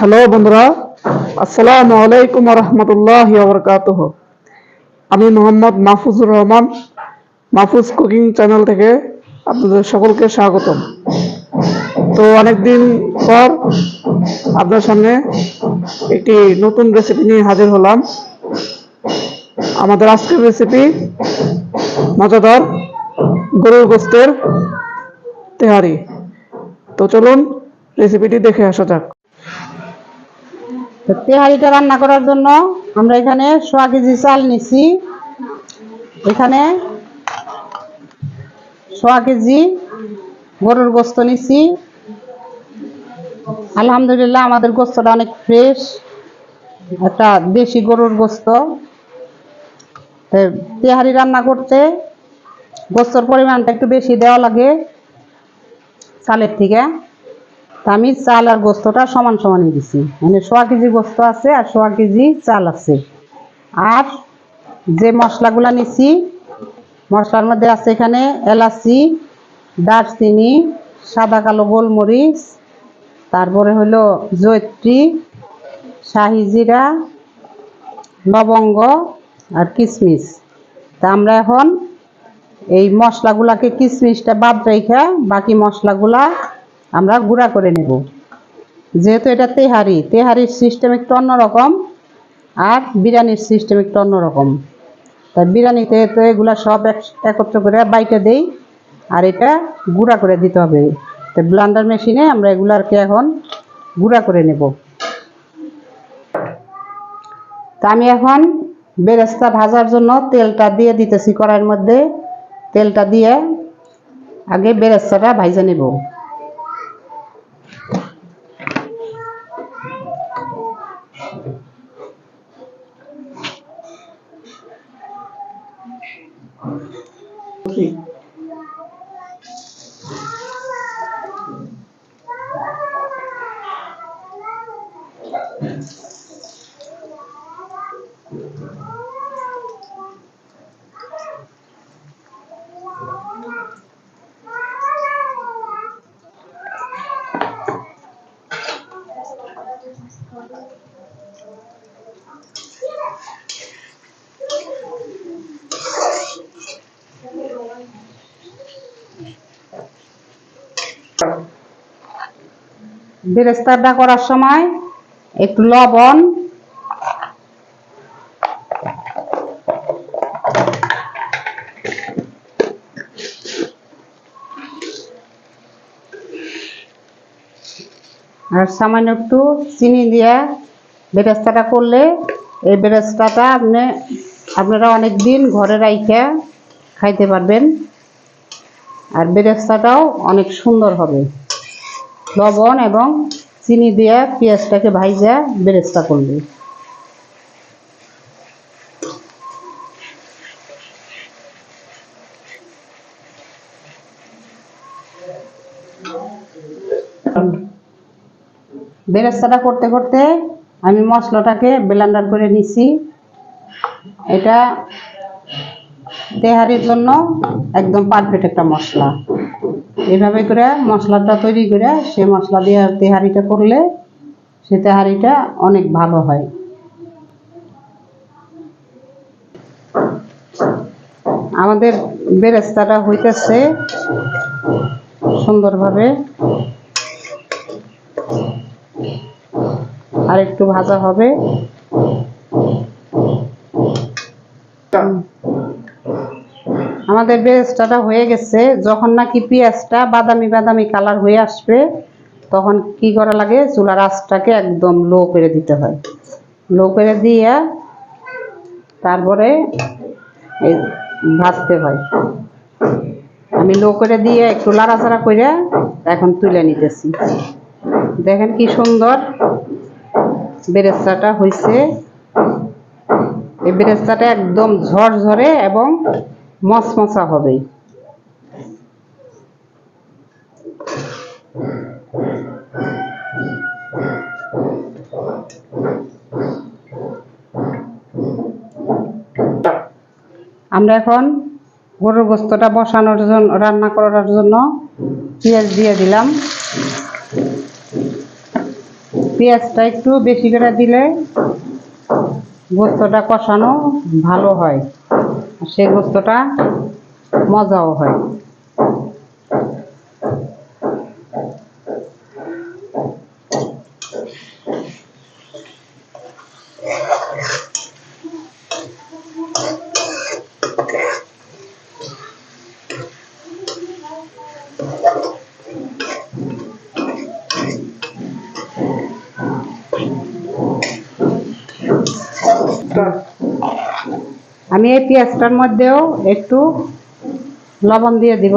Hello বন্ধুরা, আসসালামু আলাইকুম রহমতুল্লাহ বরকাতহ আমি মোহাম্মদ মাহফুজুর রহমান, মাহফুজ কুকিং চ্যানেল থেকে আপনাদের সকলকে স্বাগতম। তো অনেকদিন পর আপনার সামনে একটি নতুন রেসিপি নিয়ে হাজির হলাম। আমাদের আজকের রেসিপি মজাদার গরুর গোস্তের তেহারি। তো চলুন রেসিপিটি দেখে আসা যাক। তো তেহারিটা রান্না করার জন্য আমরা এখানে সোয়া কেজি চাল নিছি। এখানে সোয়া কেজি গরুর গোস্ত নিছি। আলহামদুলিল্লাহ আমাদের গোস্তটা অনেক ফ্রেশ, একটা দেশি গরুর গোস্ত। তেহারি রান্না করতে গোস্তর পরিমাণটা একটু বেশি দেওয়া লাগে চালের থেকে। আমি চাল আর গোস্তটা সমান সমানই দিছি মানে সোয়া কেজি গোস্ত আছে আর সোয়া কেজি চাল আছে। আর যে মশলাগুলা নিছি, মশলার মধ্যে আছে এখানে এলাচি, দারচিনি, সাদা কালো গোলমরিচ, তারপরে হলো জৈত্রী শাহি জিরা, লবঙ্গ আর কিশমিশ তা আমরা এখন এই মশলাগুলাকে কিশমিশটা বাদ রেখে বাকি মশলাগুলা আমরা গুঁড়া করে নেব। যেহেতু এটা তেহারি, তেহারির সিস্টেম একটু অন্যরকম আর বিরিয়ানির সিস্টেম একটু অন্যরকম। তা বিরিয়ানিতে তো এগুলা সব এক- একত্র করে বাইটে দেই আর এটা গুঁড়া করে দিতে হবে। তো ব্লান্ডার মেশিনে আমরা এগুলারকে এখন গুঁড়া করে নেব। তা আমি এখন বেরেস্তা ভাজার জন্য তেলটা দিয়ে দিতেছি কড়াইয়ের মধ্যে। তেলটা দিয়ে আগে বেরেস্তাটা ভাইজা নেব। aqui. বেরেস্তাটা করার সময় একটু লবণ, আর সামান্য একটু চিনি দিয়ে বেরেস্তাটা করলে এই বেরেস্তাটা আপনি, আপনারা অনেক দিন ঘরে রাইখে খাইতে পারবেন, আর বেরেস্তাটাও অনেক সুন্দর হবে। লবণ এবং চিনি দিয়ে পেঁয়াজটাকে ভাইজা বেরেস্তা করবে। বেরেস্তাটা করতে করতে আমি মশলাটাকে ব্লেন্ডার করে নিছি। এটা তেহারির জন্য একদম পারফেক্ট একটা মশলা। এভাবে করে মশলাটা তৈরি করে সে মশলা দিয়ে তেহারিটা করলে সে তেহারিটা অনেক ভালো হয়। আমাদের বেরেস্তাটা হইতেছে সুন্দরভাবে। আর একটু ভাজা হবে। আমাদের বেরেস্তাটা হয়ে গেছে। যখন নাকি পেঁয়াজটা বাদামি বাদামি কালার হয়ে আসবে, তখন কি করা লাগে? চুলার আঁচটাকে একদম লো করে দিতে হয়। লো করে দিয়ে তারপরে ভাজতে হয়। আমি লো করে দিয়ে একটু লাড়াচাড়া করে এখন তুলে নিতেছি। দেখেন কি সুন্দর বেরেস্তাটা হয়েছে এই বেরেস্তাটা একদম ঝরঝরে এবং মচমচা হবে আমরা এখন গরুর গোস্তটা বসানোর জন্য রান্না করার জন্য পেঁয়াজ দিয়ে দিলাম। পেঁয়াজটা একটু বেশি করে দিলে গোস্তটা কষানো ভালো হয়। সেই গোস্তটা মজাও হয়। আমি এই পেঁয়াজটার মধ্যেও একটু লবণ দিয়ে দিব।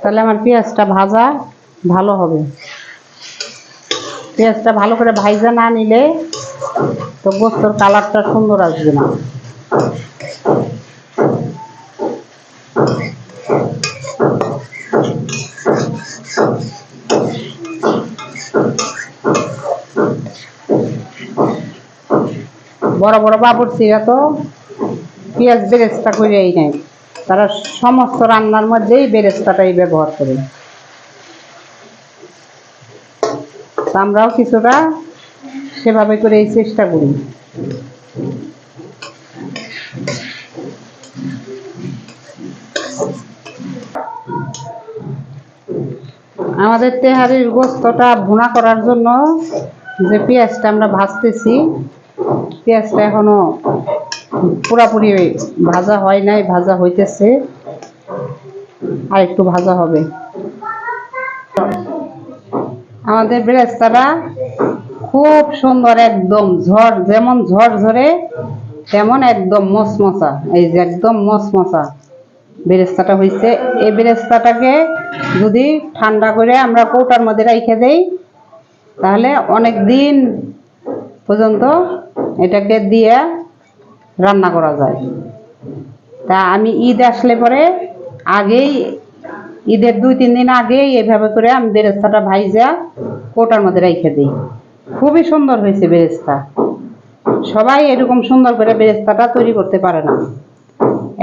তাহলে আমার পেঁয়াজটা ভাজা ভালো হবে। পেঁয়াজটা ভালো করে ভাইজা না নিলে তো গোস্তর কালারটা সুন্দর আসবে না। বড় বড় বাবুর্চিরা তো পেঁয়াজ বেরেস্তা করেই নেয়। তারা সমস্ত রান্নার মধ্যেই বেরেস্তাটাই ব্যবহার করে। আমরাও কিছুটা সেভাবে করে এই চেষ্টা করি। আমাদের তেহারির গোস্তটা ভুনা করার জন্য যে পেঁয়াজটা আমরা ভাজতেছি পেঁয়াজটা এখনও পুরাপুরি ভাজা হয় নাই, ভাজা হইতেছে। আর একটু ভাজা হবে। আমাদের বেরেস্তাটা খুব সুন্দর, একদম ঝড় যেমন ঝড় ঝরে, তেমন একদম মশমশা এই যে একদম মশমশা বেরেস্তাটা হয়েছে এই বেরেস্তাটাকে যদি ঠান্ডা করে আমরা কৌটার মধ্যে রেখে দেই, তাহলে অনেক দিন পর্যন্ত এটাকে দিয়ে রান্না করা যায়। তা আমি ঈদ আসলে পরে আগেই, ঈদের দুই, তিন দিন আগেই এভাবে করে আমি বেরেস্তাটা ভাইজা কোটার মধ্যে রেখে দিই। খুবই সুন্দর হয়েছে বেরেস্তা। সবাই এরকম সুন্দর করে বেরেস্তাটা তৈরি করতে পারে না।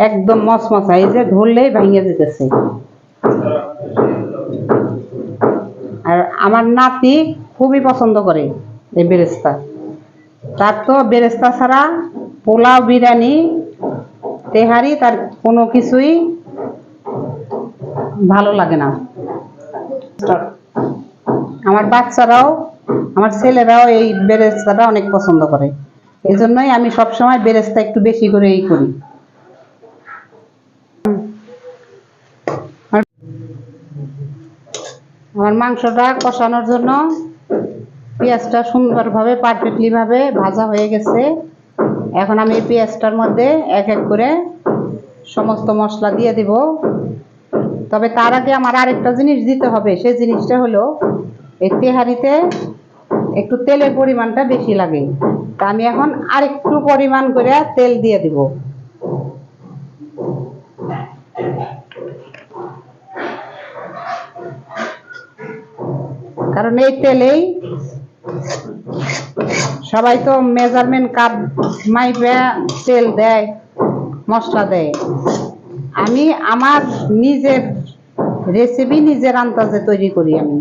একদম মশমশা এই যে ধরলেই ভেঙে যেতেছে। আর আমার নাতি খুবই পছন্দ করে এই বেরেস্তা। তার তো বেরেস্তা ছাড়া পোলাও, বিরিয়ানি, তেহারি তার কোনো কিছুই ভালো লাগে না। আমার বাচ্চারাও, আমার ছেলেরাও এই বেরেস্তাটা অনেক পছন্দ করে। এই জন্যই আমি সবসময় বেরেস্তা একটু বেশি করে। এই করি আমার মাংসটা কষানোর জন্য পেঁয়াজটা সুন্দরভাবে পারফেক্টলি ভাবে ভাজা হয়ে গেছে। এখন আমি পেঁয়াজটার মধ্যে এক এক করে সমস্ত মশলা দিয়ে দিব। তবে তার আগে আমার আরেকটা জিনিস দিতে হবে। সেই জিনিসটা হলো, এই তেহারিতে একটু তেলের পরিমাণটা বেশি লাগে। তা আমি এখন আরেকটু পরিমাণ করে তেল দিয়ে দিব। কারণ এই তেলেই সবাই তো মেজারমেন্ট কাপ মাইপে তেল দেয়, মশলা দেয়। আমি আমার নিজের রেসিপি নিজের আন্দাজে তৈরি করি আমি।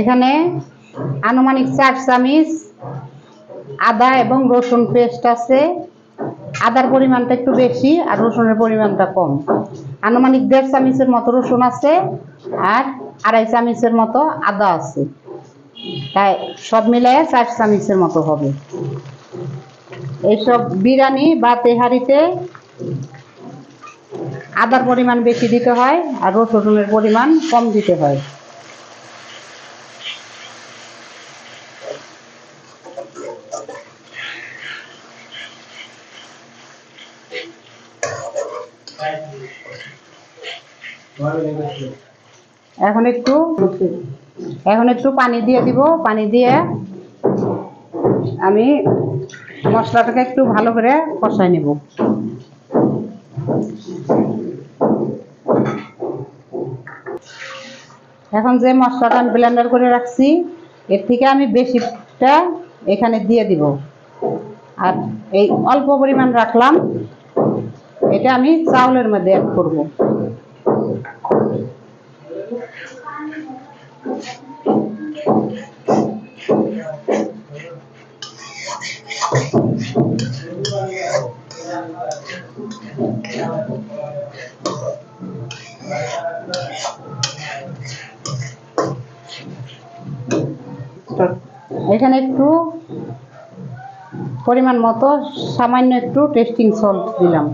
এখানে আনুমানিক চার চামিচ আদা এবং রসুন পেস্ট আছে। আদার পরিমাণটা একটু বেশি আর রসুনের পরিমাণটা কম। আনুমানিক দেড় চামিচের মতো রসুন আছে আর আড়াই চামিচের মতো আদা আছে। তাই সব মিলায় চার চামিচের মতো হবে। এইসব বিরিয়ানি বা তেহারিতে আদার পরিমাণ বেশি দিতে হয় আর রসুনের পরিমাণ কম দিতে হয়। এখন একটু এখন একটু পানি দিয়ে দিব। পানি দিয়ে আমি মশলাটাকে একটু ভালো করে কষাই নেব। এখন যে মশলাটা আমি ব্লেন্ডার করে রাখছি, এর থেকে আমি বেশিটা এখানে দিয়ে দিব। আর এই অল্প পরিমাণ রাখলাম। এটা আমি চাউলের মধ্যে অ্যাড করব। এখানে একটু পরিমাণ মতো সামান্য একটু টেস্টিং সল্ট দিলাম।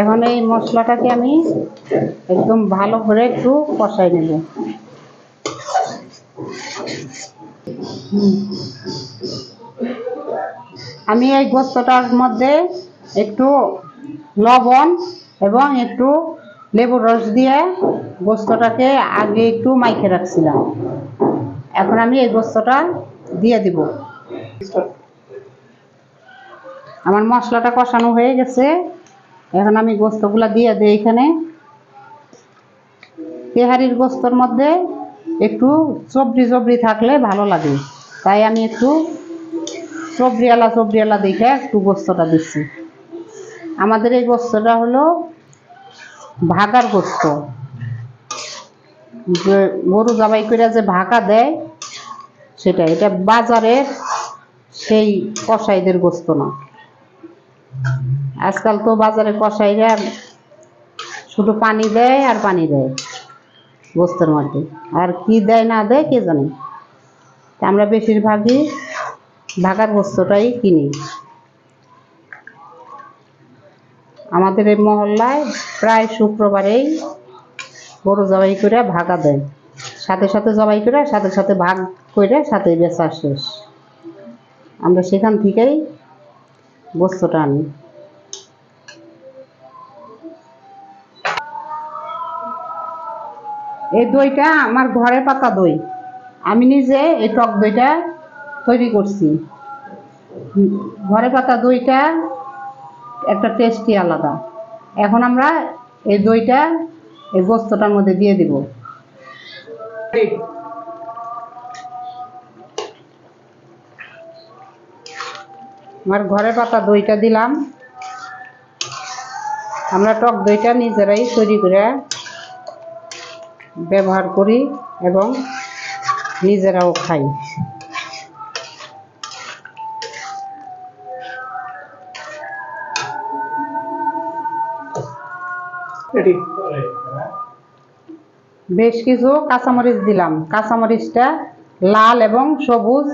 এখন এই মশলাটাকে আমি একদম ভালো করে একটু কষাই নেব। আমি এই গোস্তটার মধ্যে একটু লবণ এবং একটু লেবুর রস দিয়ে গোস্তটাকে আগে একটু মাইখে রাখছিলাম। এখন আমি এই গোস্তটা দিয়ে দিব। আমার মশলাটা কষানো হয়ে গেছে। এখন আমি গোস্তগুলা দিয়ে দিই এখানে। তেহারির গোস্তর মধ্যে একটু চবড়ি চবড়ি থাকলে ভালো লাগে। তাই আমি একটু চবরিয়ালা চবরিয়ালা দেখে একটু গোস্তটা দিচ্ছি। আমাদের এই গোস্তটা হলো ভাগার গোস্ত গরু জবাই করে যে ভাগা দেয় সেটা এটা বাজারের সেই কসাইদের গোস্ত না। আজকাল তো বাজারে কসাইরা শুধু পানি দেয় আর পানি দেয় গোস্তের মধ্যে। আর কি দেয় না দেয় কে জানে? তা আমরা বেশিরভাগই ভাগার গোস্তটাই কিনি। আমাদের এই মহল্লায় প্রায় শুক্রবারেই গরু জবাই করে ভাগা দেয়। সাথে সাথে জবাই করে, সাথে সাথে ভাগ করে, সাথে বেচা শেষ। আমরা সেখান থেকেই গোস্তটা আনি। এই দইটা আমার ঘরে পাতা দই। আমি নিজে এই টক দইটা তৈরি করছি। ঘরে পাতা দইটা একটা টেস্টি আলাদা। এখন আমরা এই দইটা এই গোস্তটার মধ্যে দিয়ে দিব। আমার ঘরে পাতা দইটা দিলাম। আমরা টক দইটা নিজেরাই তৈরি করে ব্যবহার করি এবং নিজেরাও খাই। বেশ কিছু কাঁচামরিচ দিলাম। কাঁচামরিচটা লাল এবং সবুজ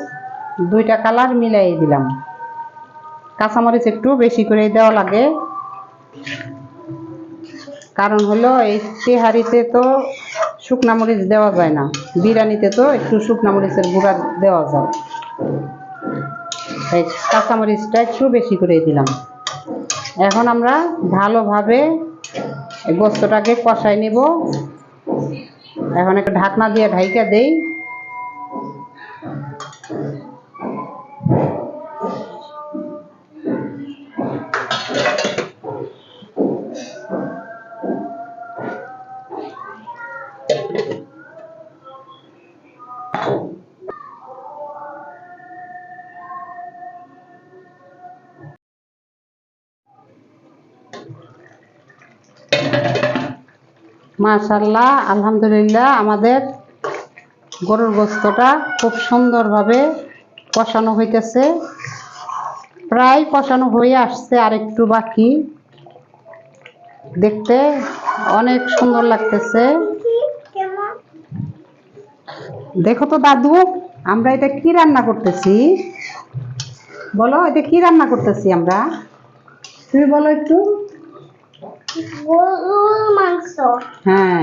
দুইটা কালার মিলাই দিলাম। কাঁচামরিচ একটু বেশি করে দেওয়া লাগে। কারণ হলো এই তেহারিতে তো শুকনা মরিচ দেওয়া যায় না। বিরিয়ানিতে তো একটু শুকনা মরিচের গুঁড়া দেওয়া যায়। তাই কাঁচামরিচটা একটু বেশি করে দিলাম। এখন আমরা ভালোভাবে এই গোস্তটাকে কষাই নেব। এখন একটা ঢাকনা দিয়ে ঢাইকা দেই। মাশাল্লাহ আলহামদুলিল্লাহ, আমাদের গরুর গোস্তটা খুব সুন্দরভাবে কষানো হইতেছে। প্রায় কষানো হয়ে আসছে আর একটু বাকি। দেখতে অনেক সুন্দর লাগতেছে। দেখো তো দাদু, আমরা এটা কি রান্না করতেছি? বলো, এটা কি রান্না করতেছি আমরা? তুমি বলো একটু। গরুর মাংস। হ্যাঁ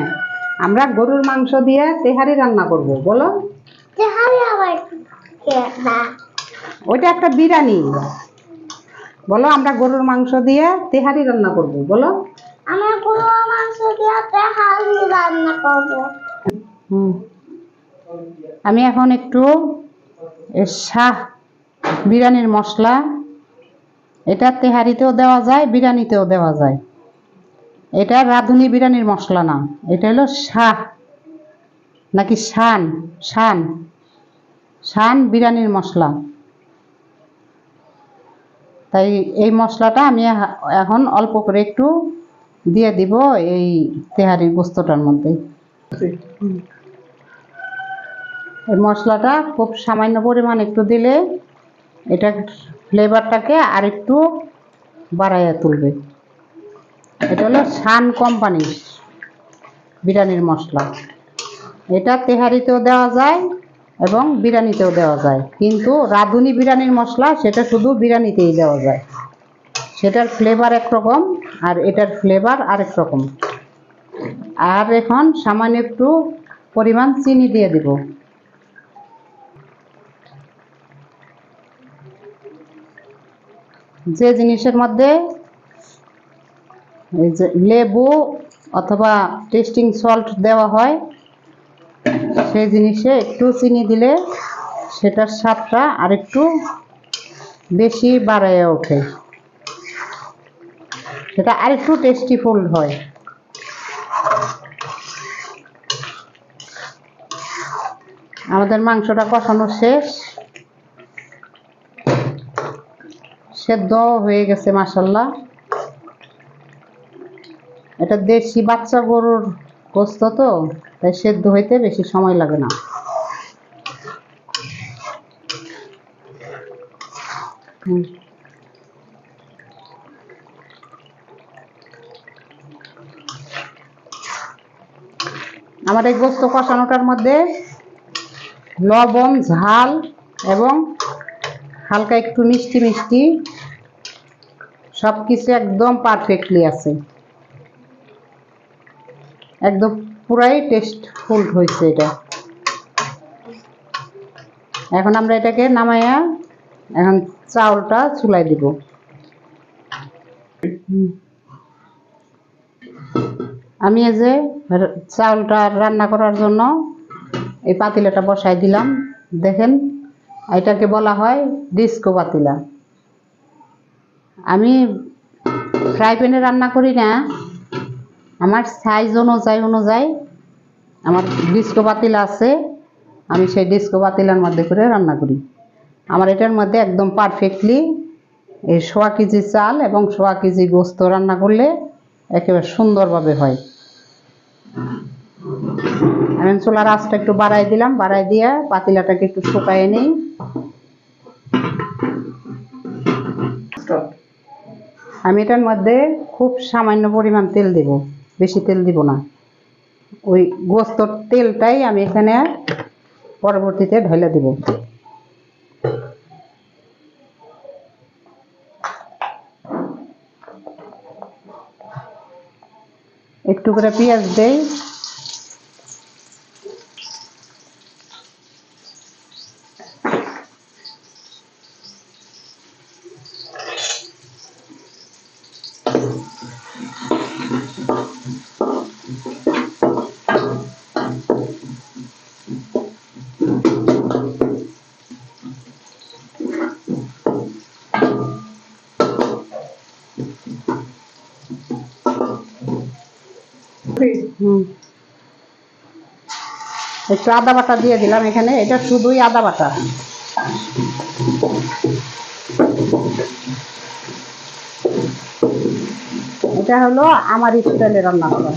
আমরা গরুর মাংস দিয়ে তেহারি রান্না করব বলো। তেহারি আবার ওইটা একটা বিরিয়ানি। বলো আমরা গরুর মাংস দিয়ে তেহারি রান্না করব বলো। আমরা গরুর মাংস দিয়ে তেহারি রান্না করব। হুম। আমি এখন একটু শাহ বিরিয়ানির মশলা। এটা তেহারিতেও দেওয়া যায় বিরিয়ানিতেও দেওয়া যায়। এটা রাঁধুনি বিরিয়ানির মশলা না। এটা হলো শাহ, নাকি শান শান শান বিরিয়ানির মশলা। তাই এই মশলাটা আমি এখন অল্প করে একটু দিয়ে দিব এই তেহারি গোস্তটার মধ্যে। এই মশলাটা খুব সামান্য পরিমাণ একটু দিলে এটা ফ্লেভারটাকে আর একটু বাড়াইয়া তুলবে। এটা হলো সান কোম্পানির বিরিয়ানির মশলা। এটা তেহারিতেও দেওয়া যায় এবং বিরিয়ানিতেও দেওয়া যায়। কিন্তু রাঁধুনি বিরিয়ানির মশলা, সেটা শুধু বিরিয়ানিতেই দেওয়া যায়। সেটার ফ্লেভার একরকম আর এটার ফ্লেভার আরেক রকম। আর এখন সামান্য একটু পরিমাণ চিনি দিয়ে দিব। যে জিনিসের মধ্যে এই যে লেবু অথবা টেস্টিং সল্ট দেওয়া হয়, সেই জিনিসে একটু চিনি দিলে সেটার স্বাদটা আরেকটু বেশি বাড়ায় ওঠে। সেটা আরেকটু টেস্টিফুল হয়। আমাদের মাংসটা কষানো শেষ। সেদ্ধ হয়ে গেছে মাসাল্লাহ এটা দেশি বাচ্চা গরুর গোস্ত তো, তাই সেদ্ধ হইতে বেশি সময় লাগে না। আমার এই গোস্ত কষানোটার মধ্যে লবণ, ঝাল এবং হালকা একটু মিষ্টি মিষ্টি সব কিছু একদম পারফেক্টলি আছে। একদম পুরাই টেস্টফুল হয়েছে এটা। এখন আমরা এটাকে নামাইয়া এখন চাউলটা চুলাই দিব। আমি এই যে চাউলটা রান্না করার জন্য এই পাতিলাটা বসাই দিলাম। দেখেন, এটাকে বলা হয় ডিস্কো পাতিলা। আমি ফ্রাই প্যানে রান্না করি না আমার সাইজ অনুযায়ী অনুযায়ী আমার ডিস্কো পাতিলা আছে, আমি সেই ডিস্কো পাতিলার মধ্যে করে রান্না করি। আমার এটার মধ্যে একদম পারফেক্টলি এই সোয়া কেজি চাল এবং সোয়া কেজি গোস্ত রান্না করলে একেবারে সুন্দরভাবে হয়। আমি চুলার আঁচটা একটু বাড়াই দিলাম, বাড়াই দিয়ে পাতিলাটাকে একটু শুকায় নিই। আমি এটার মধ্যে খুব সামান্য পরিমাণ তেল দেব। বেশি তেল দিব না। ওই গোস্তর তেলটাই আমি এখানে পরবর্তীতে ঢেলে দিব। একটু করে পেঁয়াজ দেই। একটু আদা বাটা দিয়ে দিলাম এখানে, এটা শুধুই আদা বাটা। এটা হলো আমার স্টাইলে রান্না করা।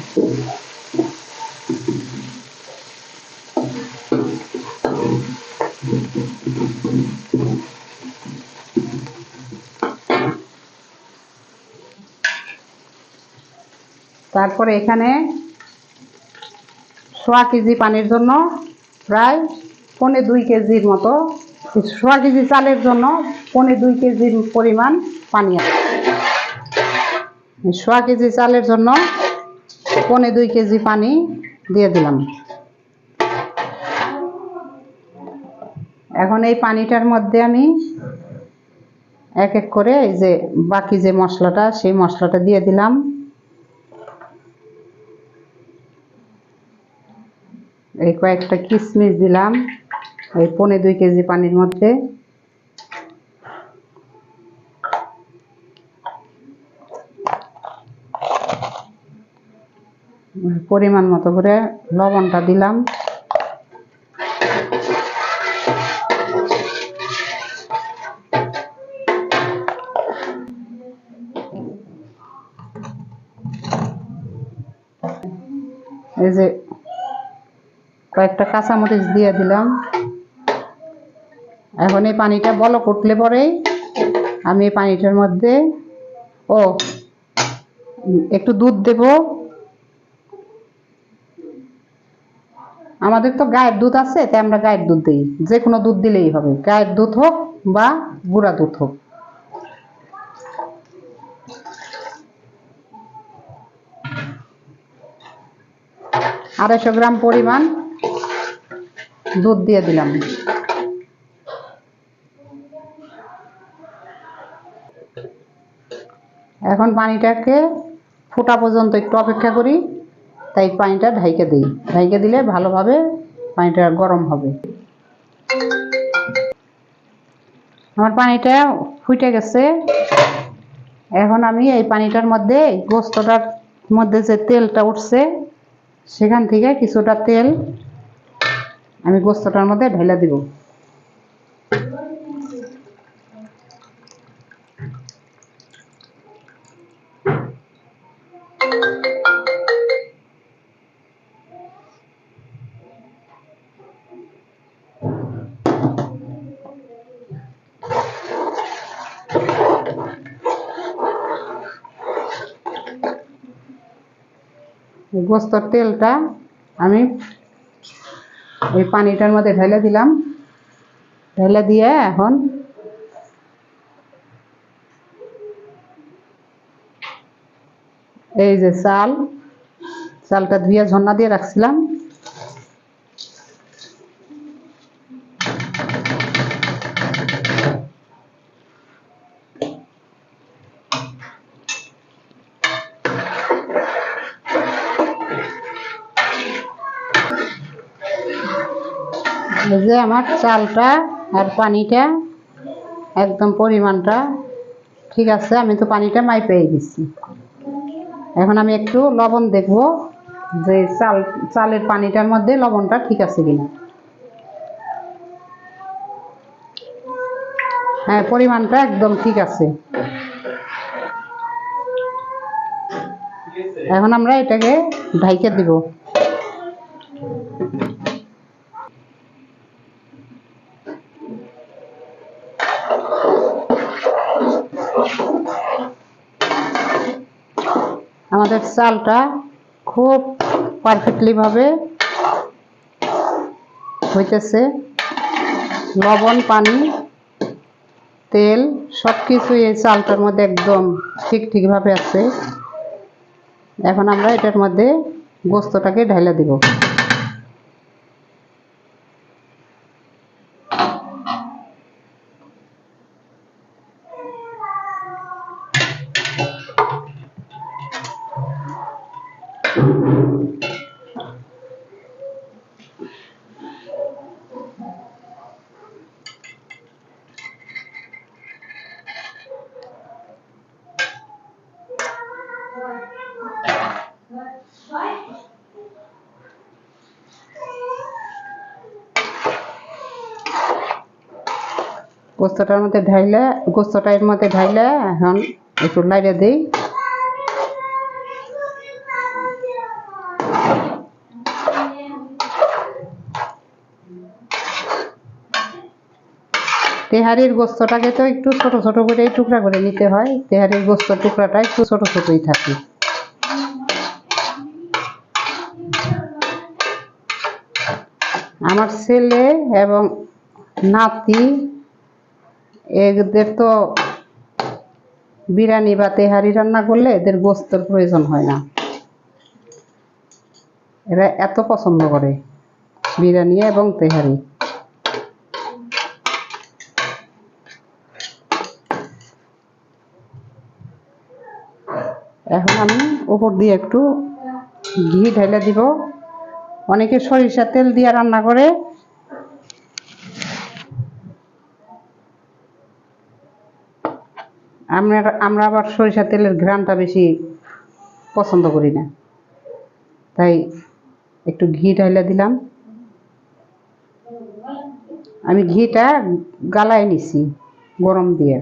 তারপরে এখানে সোয়া কেজি পানির জন্য প্রায় পনে দুই কেজির মতো, সোয়া কেজি চালের জন্য পনে দুই কেজির পরিমাণ পানি আছে। সোয়া কেজি চালের জন্য পনে দুই কেজি পানি দিয়ে দিলাম। এখন এই পানিটার মধ্যে আমি এক এক করে এই যে বাকি যে মশলাটা, সেই মশলাটা দিয়ে দিলাম। এই কয়েকটা কিশমিশ দিলাম, এই পনে দুই কেজি পানির মধ্যে। পরিমাণ মতো করে লবণটা দিলাম। এই যে কয়েকটা কাঁচামরিচ দিয়ে দিলাম। এখন এই পানিটা বলো কুটলে পরেই আমি এই পানিটার মধ্যে, ও, একটু দুধ দেব। আমাদের তো গায়ের দুধ আছে, তাই আমরা গায়ের দুধ দিই। যে কোনো দুধ দিলেই হবে। গায়ের দুধ হোক বা গুঁড়া দুধ হোক। আড়াইশো গ্রাম পরিমাণ দুধ দিয়ে দিলাম। এখন পানিটাকে ফোটা পর্যন্ত একটু অপেক্ষা করি, তাই পানিটা ঢাইকে দিই। ঢাইকে দিলে ভালোভাবে পানিটা গরম হবে। আমার পানিটা ফুটে গেছে। এখন আমি এই পানিটার মধ্যে, গোস্তটার মধ্যে যে তেলটা উঠছে, সেখান থেকে কিছুটা তেল আমি গোস্তটার মধ্যে ঢেলে দিব। গোস্তর তেলটা আমি ওই পানিটার মধ্যে ঢেলে দিলাম। ঢেলে দিয়ে এখন এই যে চাল, চালটা ধুয়ে ঝর্ণা দিয়ে রাখছিলাম। এই যে আমার চালটা আর পানিটা, একদম পরিমাণটা। ঠিক আছে, আমি তো পানিটা মাই পেয়ে গেছি এখন আমি একটু লবণ দেখব যে চাল, চালের পানিটার মধ্যে লবণটা ঠিক আছে কিনা। হ্যাঁ পরিমাণটা একদম ঠিক আছে। এখন আমরা এটাকে ঢাইকে দিব। আমাদের চালটা খুব পারফেক্টলিভাবে হইতেছে। লবণ, পানি, তেল সব কিছুই এই চালটার মধ্যে একদম ঠিক ঠিকভাবে আছে। এখন আমরা এটার মধ্যে গোস্তটাকে ঢাইলা দিব। গোস্তটার মধ্যে ঢাইলে গোস্তটা এর মধ্যে ঢাইলে এখন একটু লাইরে দিই। তেহারির গোস্তটাকে তো একটু ছোট ছোট করে টুকরা করে নিতে হয়। তেহারির গোস্তর টুকরাটা একটু ছোট ছোটই থাকে। আমার ছেলে এবং নাতি এদের তো বিরিয়ানি বা তেহারি রান্না করলে এদের গোস্তর প্রয়োজন হয় না। এরা এত পছন্দ করে, বিরিয়ানি এবং তেহারি। এখন আমি উপর দিয়ে একটু ঘি ঢেলে দিব। অনেকে সরিষার তেল দিয়ে রান্না করে। আমরা আমরা আবার সরিষার তেলের ঘ্রাণটা বেশি পছন্দ করি না। তাই একটু ঘি ঢাইলা দিলাম। আমি ঘিটা গালায় নিছি গরম দিয়ে।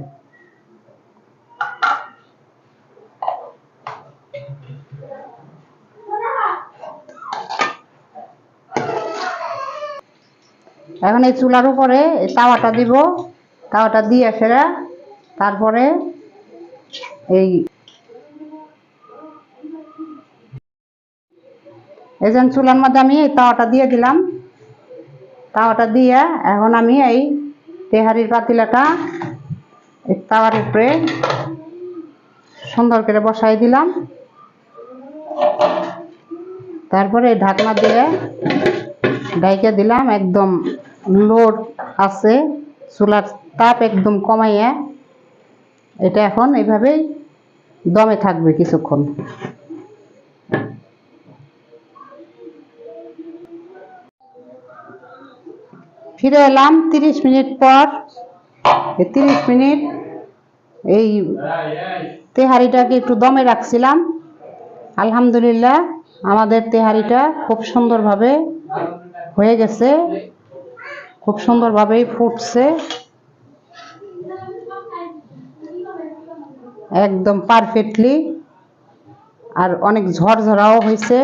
এখন এই চুলার উপরে তাওয়াটা দিব। তাওয়াটা দিয়ে ফেরা তারপরে এই যে চুলার মধ্যে আমি এই তাওয়াটা দিয়ে দিলাম। তাওয়াটা দিয়ে এখন আমি এই তেহারির পাতিলাটা এই তাওয়ার উপরে সুন্দর করে বসাই দিলাম। তারপরে ঢাকনা দিয়ে ডাইকে দিলাম, একদম লোড আছে, চুলার তাপ একদম কমাইয়া এটা এখন এইভাবেই দমে থাকবে কিছুক্ষণ। ফিরে এলাম তিরিশ মিনিট পর। তিরিশ মিনিট এই তেহারিটাকে একটু দমে রাখছিলাম। আলহামদুলিল্লাহ আমাদের তেহারিটা খুব সুন্দরভাবে হয়ে গেছে, খুব সুন্দরভাবেই ফুটছে। একদম পারফেক্টলি আর অনেক ঝরঝরাও হয়েছে।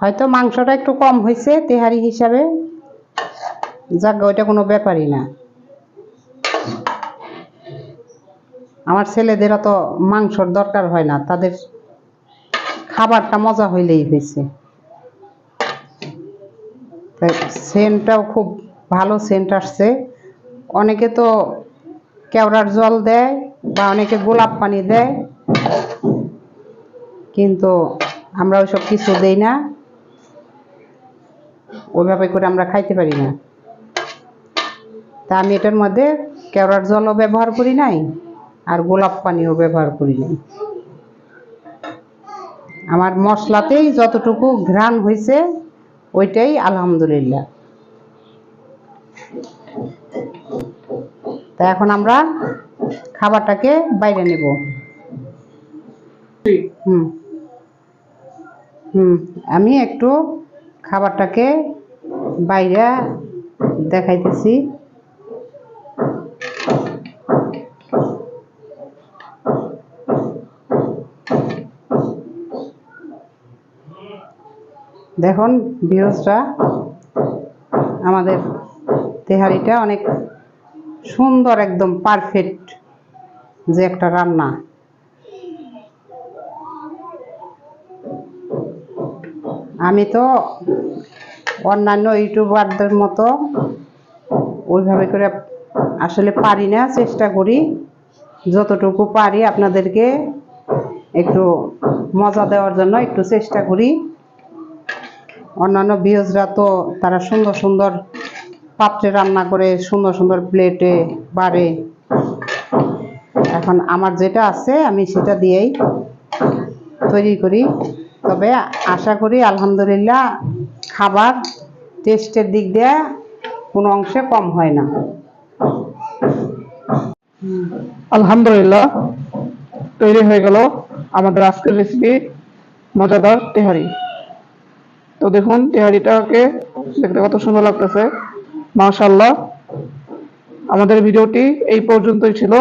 হয়তো মাংসটা একটু কম হয়েছে তেহারি হিসাবে। যাক, ওইটা কোনো ব্যাপারই না। আমার ছেলেদের অত মাংসর দরকার হয় না, তাদের খাবারটা মজা হইলেই হয়েছে। সেন্টটাও খুব ভালো সেন্ট আসছে। অনেকে তো কেওড়ার জল দেয় বা অনেকে গোলাপ পানি দেয়। কিন্তু আমরা ওইসব কিছু দেই না। ওইভাবে করে আমরা খাইতে পারি না। তা আমি এটার মধ্যে কেওড়ার জলও ব্যবহার করি নাই, আর গোলাপ পানিও ব্যবহার করি নাই। আমার মশলাতেই যতটুকু ঘ্রাণ হয়েছে ওইটাই আলহামদুলিল্লাহ। তা এখন আমরা খাবারটাকে বাইরে নেব। হুম। হুম আমি একটু খাবারটাকে বাইরে দেখাইতেছি। দেখুন ভিউজটা আমাদের তেহারিটা অনেক সুন্দর একদম পারফেক্ট যে একটা রান্না। আমি তো অন্যান্য ইউটিউবারদের মতো ওইভাবে করে আসলে পারি না, চেষ্টা করি। যতটুকু পারি আপনাদেরকে একটু মজা দেওয়ার জন্য একটু চেষ্টা করি। অন্যান্য ভিউজরা তো তারা সুন্দর সুন্দর পাত্রে রান্না করে সুন্দর সুন্দর প্লেটে বাড়ে এখন আমার যেটা আছে, আমি সেটা দিয়েই তৈরি করি। তবে আশা করি, আলহামদুলিল্লাহ, খাবার টেস্টের দিক দিয়ে কোনো অংশে কম হয় না। আলহামদুলিল্লাহ, তৈরি হয়ে গেল আমাদের আজকের রেসিপি মজাদার তেহারি। তো দেখুন, তেহারিটাকে দেখতে কত সুন্দর লাগতেছে। মাশাল্লাহ আমাদের ভিডিওটি এই পর্যন্তই ছিল।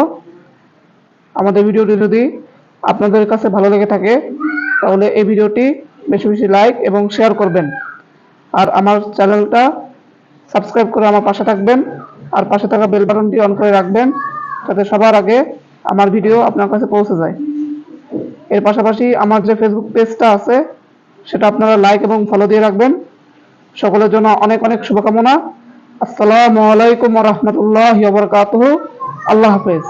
আমাদের ভিডিওটি যদি আপনাদের কাছে ভালো লেগে থাকে, তাহলে এই ভিডিওটি বেশি বেশি লাইক এবং শেয়ার করবেন। আর আমার চ্যানেলটা সাবস্ক্রাইব করে আমার পাশে থাকবেন আর পাশে থাকা বেল বাটনটি অন করে রাখবেন যাতে সবার আগে আমার ভিডিও আপনার কাছে পৌঁছে যায়। এর পাশাপাশি আমার যে ফেসবুক পেজটা আছে, সেটা আপনারা লাইক এবং ফলো দিয়ে রাখবেন। সকলের জন্য অনেক অনেক শুভকামনা। আসসালামু আলাইকুম রহমতুল্লাহ আল্লাহ হাফেজ।